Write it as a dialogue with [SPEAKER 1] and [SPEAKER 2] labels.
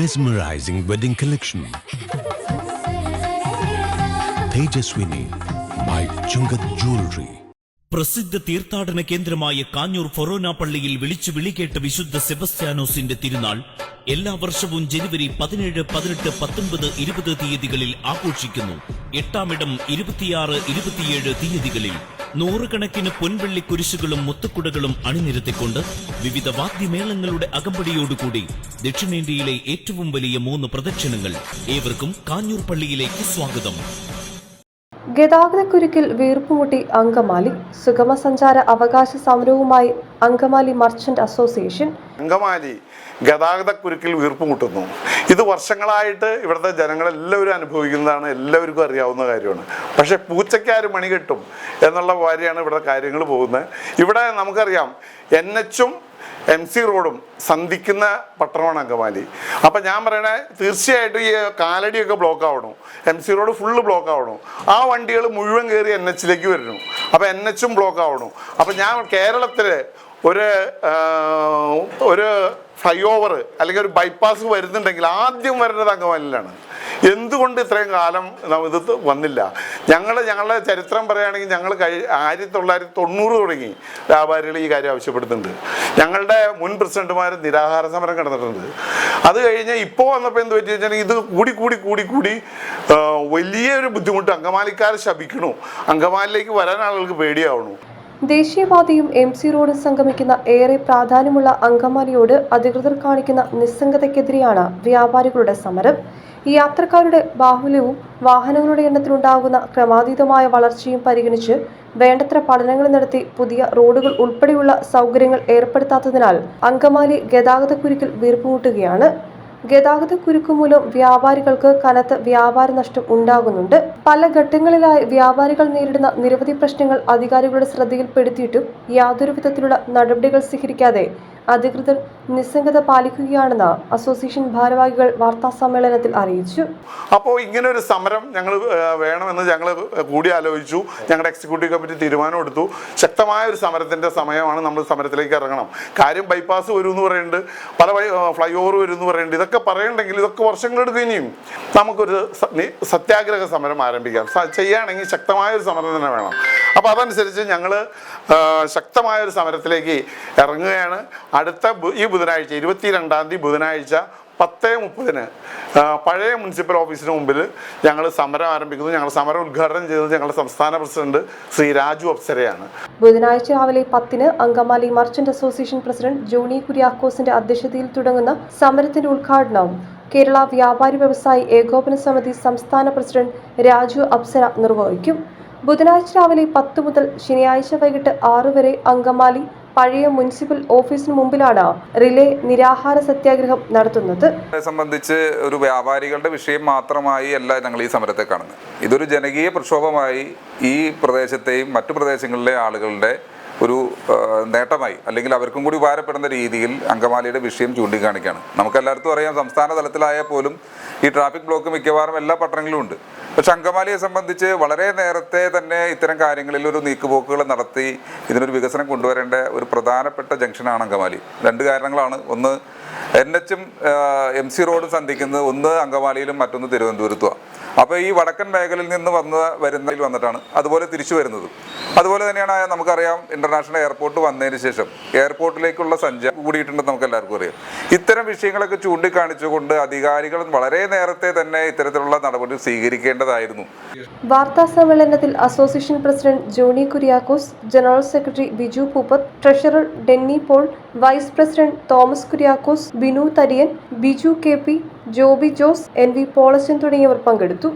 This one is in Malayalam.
[SPEAKER 1] mesmerizing wedding collection. Tejaswini by Chungat Jewelry.
[SPEAKER 2] പ്രസിദ്ധ തീർത്ഥാടന കേന്ദ്രമായ കാഞ്ഞൂർ ഫൊറോന പള്ളിയിൽ വിളിച്ചു വിളിക്കേട്ട വിശുദ്ധ സെബസ്ത്യാനോസിന്റെ തിരുനാൾ എല്ലാ വർഷവും ജനുവരി പതിനേഴ് പതിനെട്ട് പത്തൊൻപത് ഇരുപത് തീയതികളിൽ ആഘോഷിക്കുന്നു എട്ടാമിടം ഇരുപത്തിയാറ് ഇരുപത്തിയേഴ് തീയതികളിൽ നൂറുകണക്കിന് പൊൻവെള്ളി കുരിശുകളും മുത്തുക്കുടകളും അണിനിരത്തിക്കൊണ്ട് വിവിധ വാദ്യമേളങ്ങളുടെ അകമ്പടിയോടുകൂടി ദക്ഷിണേന്ത്യയിലെ ഏറ്റവും വലിയ മൂന്ന് പ്രദക്ഷിണങ്ങൾ ഏവർക്കും കാഞ്ഞൂർ പള്ളിയിലേക്ക് സ്വാഗതം.
[SPEAKER 3] ഗതാഗതക്കുരുക്കിൽ വീർപ്പുമുട്ടി അങ്കമാലി സുഗമസഞ്ചാര അവകാശ സമരവുമായി അങ്കമാലി മർച്ചന്റ് അസോസിയേഷൻ.
[SPEAKER 4] അങ്കമാലി ഗതാഗതക്കുരുക്കിൽ വീർപ്പുമുട്ടുന്നു. ഇത് വർഷങ്ങളായിട്ട് ഇവിടുത്തെ ജനങ്ങളെല്ലാവരും അനുഭവിക്കുന്നതാണ് എല്ലാവർക്കും അറിയാവുന്ന കാര്യമാണ്. പക്ഷേ പൂച്ചയ്ക്കാര് മണി കെട്ടും എന്നുള്ള കാര്യമാണ് ഇവിടെ കാര്യങ്ങൾ പോകുന്നത്. ഇവിടെ നമുക്കറിയാം എൻ എച്ചും എം സി റോഡും സന്ധിക്കുന്ന പട്ടണമാണ് അങ്കമാലി. അപ്പം ഞാൻ പറയണേ തീർച്ചയായിട്ടും ഈ കാലടിയൊക്കെ ബ്ലോക്ക് ആവണം. M C road full block ആവണം. ആ വണ്ടികൾ മുഴുവൻ കയറി എൻ എച്ചിലേക്ക് വരുന്നു അപ്പം എൻ എച്ചും ബ്ലോക്ക് ആവണം. അപ്പം ഞാൻ കേരളത്തിൽ ഒരു ഒരു ഫ്ലൈ ഓവർ അല്ലെങ്കിൽ ഒരു ബൈപ്പാസ് വരുന്നുണ്ടെങ്കിൽ ആദ്യം വരുന്നത് അങ്കമാലിയിലാണ്. എന്തുകൊണ്ട് ഇത്രയും കാലം ഇത് വന്നില്ല? ഞങ്ങൾ ഞങ്ങളുടെ ചരിത്രം പറയുകയാണെങ്കിൽ ഞങ്ങൾ കഴി ആയിരത്തി തൊള്ളായിരത്തി തൊണ്ണൂറ് തുടങ്ങി വ്യാപാരികൾ ഈ കാര്യം ആവശ്യപ്പെടുന്നുണ്ട്. ഞങ്ങളുടെ മുൻ പ്രസിഡന്റുമാർ നിരാഹാര സമരം കിടന്നിട്ടുണ്ട്. അത് കഴിഞ്ഞ് ഇപ്പോൾ വന്നപ്പോൾ എന്ത് പറ്റി വെച്ചാൽ ഇത് കൂടി കൂടി കൂടി കൂടി വലിയൊരു ബുദ്ധിമുട്ട് അങ്കമാലിക്കാരെ ശപിക്കണു. അങ്കമാലിലേക്ക് വരാൻ ആളുകൾക്ക് പേടിയാവണു.
[SPEAKER 3] ദേശീയപാതയും എം സി റോഡും സംഗമിക്കുന്ന ഏറെ പ്രാധാന്യമുള്ള അങ്കമാലിയോട് അധികൃതർ കാണിക്കുന്ന നിസ്സംഗതയ്ക്കെതിരെയാണ് വ്യാപാരികളുടെ സമരം. യാത്രക്കാരുടെ ബാഹുല്യവും വാഹനങ്ങളുടെ എണ്ണത്തിലുണ്ടാകുന്ന ക്രമാതീതമായ വളർച്ചയും പരിഗണിച്ച് വേണ്ടത്ര പഠനങ്ങൾ നടത്തി പുതിയ റോഡുകൾ ഉൾപ്പെടെയുള്ള സൗകര്യങ്ങൾ ഏർപ്പെടുത്താത്തതിനാൽ അങ്കമാലി ഗതാഗതക്കുരുക്കിൽ വീർപ്പുമുട്ടുകയാണ്. ഗതാഗത കുരുക്കു മൂലം വ്യാപാരികൾക്ക് കനത്ത വ്യാപാര നഷ്ടം ഉണ്ടാകുന്നുണ്ട്. പല ഘട്ടങ്ങളിലായി വ്യാപാരികൾ നേരിടുന്ന നിരവധി പ്രശ്നങ്ങൾ അധികാരികളുടെ ശ്രദ്ധയിൽപ്പെടുത്തിയിട്ടും യാതൊരു വിധത്തിലുള്ള നടപടികൾ സ്വീകരിക്കാതെ അധികൃതർ നിസ്സംഗത പാലിക്കുകയാണെന്ന് അസോസിയേഷൻ ഭാരവാഹികൾ വാർത്താ സമ്മേളനത്തിൽ അറിയിച്ചു.
[SPEAKER 4] അപ്പോൾ ഇങ്ങനെ ഒരു സമരം ഞങ്ങൾ വേണമെന്ന് ഞങ്ങൾ കൂടി ആലോചിച്ചു. ഞങ്ങളുടെ എക്സിക്യൂട്ടീവ് കമ്മിറ്റി തീരുമാനം എടുത്തു. ശക്തമായ ഒരു സമരത്തിന്റെ സമയമാണ് നമ്മൾ സമരത്തിലേക്ക് ഇറങ്ങണം. കാര്യം ബൈപ്പാസ് വരും എന്ന് പറയുന്നുണ്ട് പല ഫ്ലൈ ഓവർ വരും എന്ന് പറയുന്നുണ്ട് ഇതൊക്കെ പറയണ്ടെങ്കിൽ ഇതൊക്കെ വർഷങ്ങളെടുക്കും ഇനിയും നമുക്കൊരു സത്യാഗ്രഹ സമരം ആരംഭിക്കാം. ചെയ്യുകയാണെങ്കിൽ ശക്തമായ ഒരു സമരം തന്നെ വേണം. അപ്പോൾ അതനുസരിച്ച് ഞങ്ങൾ ശക്തമായ ഒരു സമരത്തിലേക്ക് ഇറങ്ങുകയാണ്. അടുത്ത ഈ ബുധനാഴ്ച ഇരുപത്തി രണ്ടാം തീയതി ബുധനാഴ്ച പത്ത് മുപ്പതിന് പഴയ മുനിസിപ്പൽ ഓഫീസിന് മുമ്പിൽ ഞങ്ങൾ സമരം ആരംഭിക്കുന്നു. ഞങ്ങൾ സമരം ഉദ്ഘാടനം ചെയ്തത് ഞങ്ങളുടെ സംസ്ഥാന പ്രസിഡന്റ് ശ്രീ രാജു അപ്സരയാണ്.
[SPEAKER 3] ബുധനാഴ്ച രാവിലെ പത്തിന് Angamaly merchant association president Johny കുര്യാക്കോസിന്റെ അധ്യക്ഷതയിൽ തുടങ്ങുന്ന സമരത്തിന്റെ ഉദ്ഘാടനവും കേരള വ്യാപാരി വ്യവസായി ഏകോപന സമിതി സംസ്ഥാന പ്രസിഡന്റ് രാജു അപ്സര നിർവഹിക്കും. ബുധനാഴ്ച രാവിലെ പത്ത് മുതൽ ശനിയാഴ്ച വൈകിട്ട് ആറ് വരെ അങ്കമാലി പഴയ മുനിസിപ്പൽ ഓഫീസിന് മുമ്പിലാണ് റിലേ നിരാഹാര സത്യാഗ്രഹം നടത്തുന്നത്.
[SPEAKER 5] സംബന്ധിച്ച് ഒരു വ്യാപാരികളുടെ വിഷയം മാത്രമായി അല്ല ഞങ്ങൾ ഈ സമരത്തെ കാണുന്നത്. ഇതൊരു ജനകീയ പ്രക്ഷോഭമായി ഈ പ്രദേശത്തെയും മറ്റു പ്രദേശങ്ങളിലെ ആളുകളുടെ ഒരു നേട്ടമായി അല്ലെങ്കിൽ അവർക്കും കൂടി ഉപകാരപ്പെടുന്ന രീതിയിൽ അങ്കമാലിയുടെ വിഷയം ചൂണ്ടിക്കാണിക്കുകയാണ്. നമുക്കെല്ലാവർക്കും അറിയാം സംസ്ഥാന തലത്തിലായാൽ പോലും ഈ ട്രാഫിക് ബ്ലോക്ക് മിക്കവാറും എല്ലാ പട്ടണങ്ങളിലും ഉണ്ട്. പക്ഷെ അങ്കമാലിയെ സംബന്ധിച്ച് വളരെ നേരത്തെ തന്നെ ഇത്തരം കാര്യങ്ങളിൽ ഒരു നീക്കുപോക്കുകൾ നടത്തി ഇതിനൊരു വികസനം കൊണ്ടുവരേണ്ട ഒരു പ്രധാനപ്പെട്ട ജംഗ്ഷനാണ് അങ്കമാലി. രണ്ട് കാരണങ്ങളാണ്. ഒന്ന് എൻ എച്ചും എം സി റോഡും സന്ധിക്കുന്നത് ഒന്ന് അങ്കമാലിയിലും മറ്റൊന്ന് തിരുവനന്തപുരത്തുമാണ് അപ്പോൾ ഈ വടക്കൻ മേഖലയിൽ നിന്ന് വന്ന് വരുന്നതിൽ വന്നിട്ടാണ് അതുപോലെ തിരിച്ചു വരുന്നത്. അതുപോലെ തന്നെയാണ് നമുക്കറിയാം ഇന്റർനാഷണൽ എയർപോർട്ട് വന്നതിന് ശേഷം എയർപോർട്ടിലേക്കുള്ള സഞ്ചാരം കൂടിയിട്ടുണ്ടെന്ന് നമുക്ക് എല്ലാവർക്കും അറിയാം. ഇത്തരം വിഷയങ്ങളൊക്കെ ചൂണ്ടിക്കാണിച്ചുകൊണ്ട് അധികാരികൾ വളരെ നേരത്തെ തന്നെ ഇത്തരത്തിലുള്ള നടപടി സ്വീകരിക്കേണ്ടതായിരുന്നു
[SPEAKER 3] വാർത്താ സമ്മേളനത്തിൽ association president Johny Kuriakose general secretary Biju Pooppathu treasurer Denny Paul vice president Thomas Kuriakose Binu Thariyan Biju K P Joby Jose N V തുടങ്ങിയവർ പങ്കെടുത്തു.